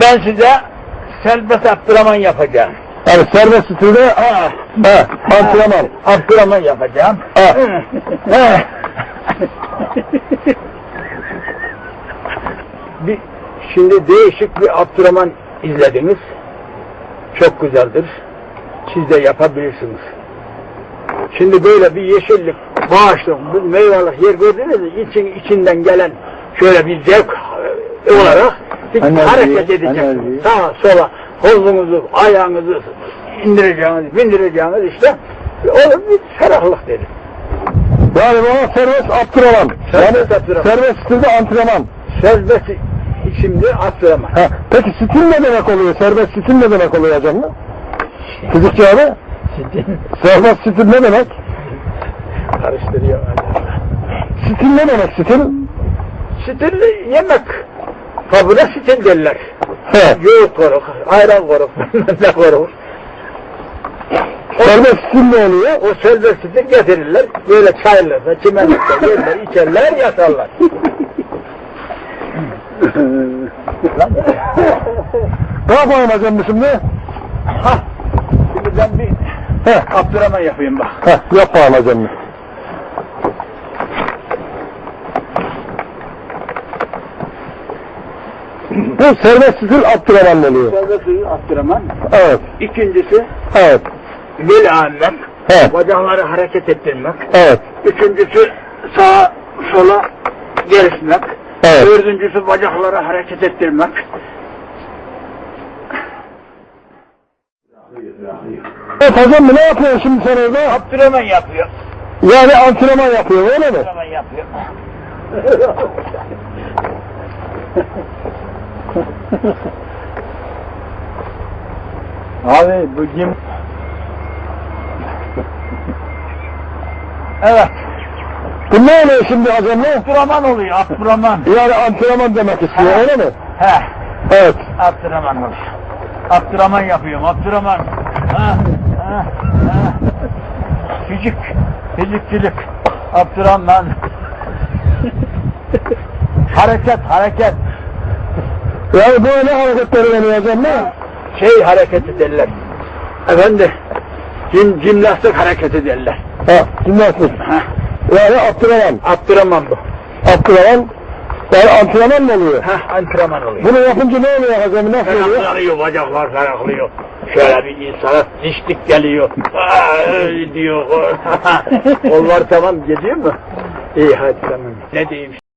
ben size serbest Abdurrahman yapacağım. Yani serbest stilde Ha, he, antrenman. Abdurrahman yapacağım. Ha. Ha. bir, şimdi değişik bir Abdurrahman izlediniz. Çok güzeldir. Siz de yapabilirsiniz. Şimdi böyle bir yeşillik, bağışlık, meyvelik yer gördünüz mü? İçin, içinden gelen şöyle bir zevk olarak bir Enerji, hareket edeceksiniz. enerji. Sağa sola kolunuzu, ayağınızı indireceğiniz, bindireceğiniz işte onu bir ferahlık dedi. Yani bana serbest Abdurrahman. Serbest yani Abdurrahman. serbest stilde antrenman. Serbest içimde Abdurrahman. Ha, peki stil ne demek oluyor? Serbest stil ne demek oluyor hocam? Fizikçi abi? Serbest stil ne demek? Karıştırıyor. Stil ne demek stil? Stil yemek. Kabına stil derler. Yoğurt koruk, ayran koruk, ne koruk. Serbest stil ne oluyor? O serbest stil getirirler. Böyle çaylarda, çimenlikte yerler, içerler, yatarlar. Ne yapalım hocam biz şimdi? Ha, şimdi ben bir He. Abdurrahman yapayım bak. Heh, yap bakalım hocam. Bu serbest stil Abdurrahman oluyor. Serbest stil Abdurrahman. Evet, İkincisi evet, bel almak, Evet. bacakları hareket ettirmek. evet, Üçüncüsü sağa sola gelişmek. Evet. Dördüncüsü bacakları hareket ettirmek. Evet hocam ne yapıyorsun şimdi sen orada? Abdurrahman yapıyor. Yani antrenman yapıyor öyle mi? Abdurrahman yapıyor. Abi bu kim? Evet. Bu ne oluyor şimdi hocam ne? Abdurrahman oluyor. Abdurrahman. Yani antrenman demek istiyor öyle mi? He. Evet. Abdurrahman oluyor. Abdurrahman yapıyorum. Abdurrahman. Ha. Ha. Ha. Fizik. Fizikçilik. Abdurrahman. hareket, hareket. Yani böyle hareketleri hocam ne? Şey hareketi derler. Efendi. Cim, cimnastik hareketi derler. Ha, jimnastik. Ha. Yani Abdurrahman. Abdurrahman bu. Abdurrahman. Yani antrenman mı oluyor? Ha, antrenman oluyor. Bunu yapınca ne oluyor hocam? Nasıl oluyor? Ferahlıyor, bacaklar ferahlıyor. Şöyle bir insana dişlik geliyor. Aa, diyor. Onlar tamam gidiyor mu? İyi hadi tamam. Ne diyeyim